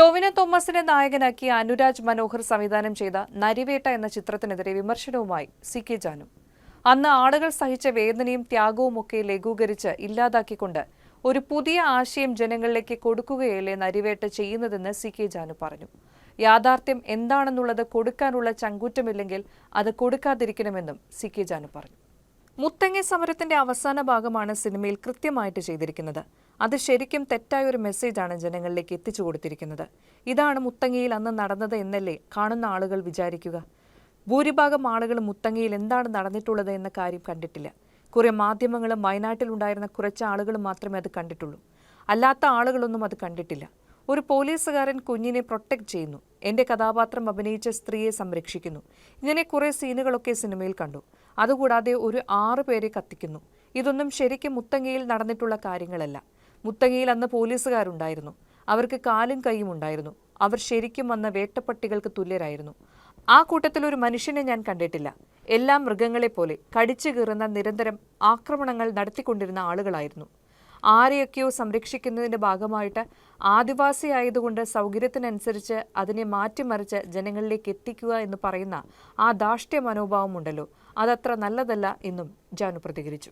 ടൊവിനോ തോമസിനെ നായകനാക്കി അനുരാജ് മനോഹർ സംവിധാനം ചെയ്ത നരിവേട്ട എന്ന ചിത്രത്തിനെതിരെ വിമർശനവുമായി സി കെ ജാനു. അന്ന് ആളുകൾ സഹിച്ച വേദനയും ത്യാഗവും ഒക്കെ ലഘൂകരിച്ച് ഇല്ലാതാക്കിക്കൊണ്ട് ഒരു പുതിയ ആശയം ജനങ്ങളിലേക്ക് കൊടുക്കുകയല്ലേ നരിവേട്ട ചെയ്യുന്നതെന്ന് സി കെ ജാനു പറഞ്ഞു. യാഥാർത്ഥ്യം എന്താണെന്നുള്ളത് കൊടുക്കാനുള്ള ചങ്കൂറ്റമില്ലെങ്കിൽ അത് കൊടുക്കാതിരിക്കണമെന്നും സി കെ ജാനു പറഞ്ഞു. മുത്തങ്ങ സമരത്തിന്റെ അവസാന ഭാഗമാണ് സിനിമയിൽ കൃത്യമായിട്ട് ചെയ്തിരിക്കുന്നത്. അത് ശരിക്കും തെറ്റായ ഒരു മെസ്സേജാണ് ജനങ്ങളിലേക്ക് എത്തിച്ചു കൊടുത്തിരിക്കുന്നത്. ഇതാണ് മുത്തങ്ങയിൽ അന്ന് നടന്നത് എന്നല്ലേ കാണുന്ന ആളുകൾ വിചാരിക്കുക. ഭൂരിഭാഗം ആളുകൾ മുത്തങ്ങയിൽ എന്താണ് നടന്നിട്ടുള്ളത് എന്ന കാര്യം കണ്ടിട്ടില്ല. കുറേ മാധ്യമങ്ങളും വയനാട്ടിലുണ്ടായിരുന്ന കുറച്ച് ആളുകൾ മാത്രമേ അത് കണ്ടിട്ടുള്ളൂ. അല്ലാത്ത ആളുകളൊന്നും അത് കണ്ടിട്ടില്ല. ഒരു പോലീസുകാരൻ കുഞ്ഞിനെ പ്രൊട്ടക്ട് ചെയ്യുന്നു. എന്റെ കഥാപാത്രം അഭിനയിച്ച സ്ത്രീയെ സംരക്ഷിക്കുന്നു. ഇങ്ങനെ കുറേ സീനുകളൊക്കെ സിനിമയിൽ കണ്ടു. അതുകൂടാതെ ഒരു ആറു പേരെ കത്തിക്കുന്നു. ഇതൊന്നും ശരിക്കും മുത്തങ്ങയിൽ നടന്നിട്ടുള്ള കാര്യങ്ങളല്ല. മുത്തങ്ങയിൽ അന്ന് പോലീസുകാരുണ്ടായിരുന്നു. അവർക്ക് കാലും കൈയും ഉണ്ടായിരുന്നു. അവർ ശരിക്കും വന്ന വേട്ടപ്പട്ടികൾക്ക് തുല്യരായിരുന്നു. ആ കൂട്ടത്തിൽ ഒരു മനുഷ്യനെ ഞാൻ കണ്ടിട്ടില്ല. എല്ലാ മൃഗങ്ങളെപ്പോലെ കടിച്ചു കീറുന്ന നിരന്തരം ആക്രമണങ്ങൾ നടത്തിക്കൊണ്ടിരുന്ന ആളുകളായിരുന്നു. ആരെയൊക്കെയോ സംരക്ഷിക്കുന്നതിന്റെ ഭാഗമായിട്ട് ആദിവാസി ആയതുകൊണ്ട് സൗകര്യത്തിനനുസരിച്ച് അതിനെ മാറ്റിമറിച്ച് ജനങ്ങളിലേക്ക് എത്തിക്കുക എന്ന് പറയുന്ന ആ ദാഷ്ട്യ മനോഭാവമുണ്ടല്ലോ. അതത്ര നല്ലതല്ല എന്നും ജാനു പ്രതികരിച്ചു.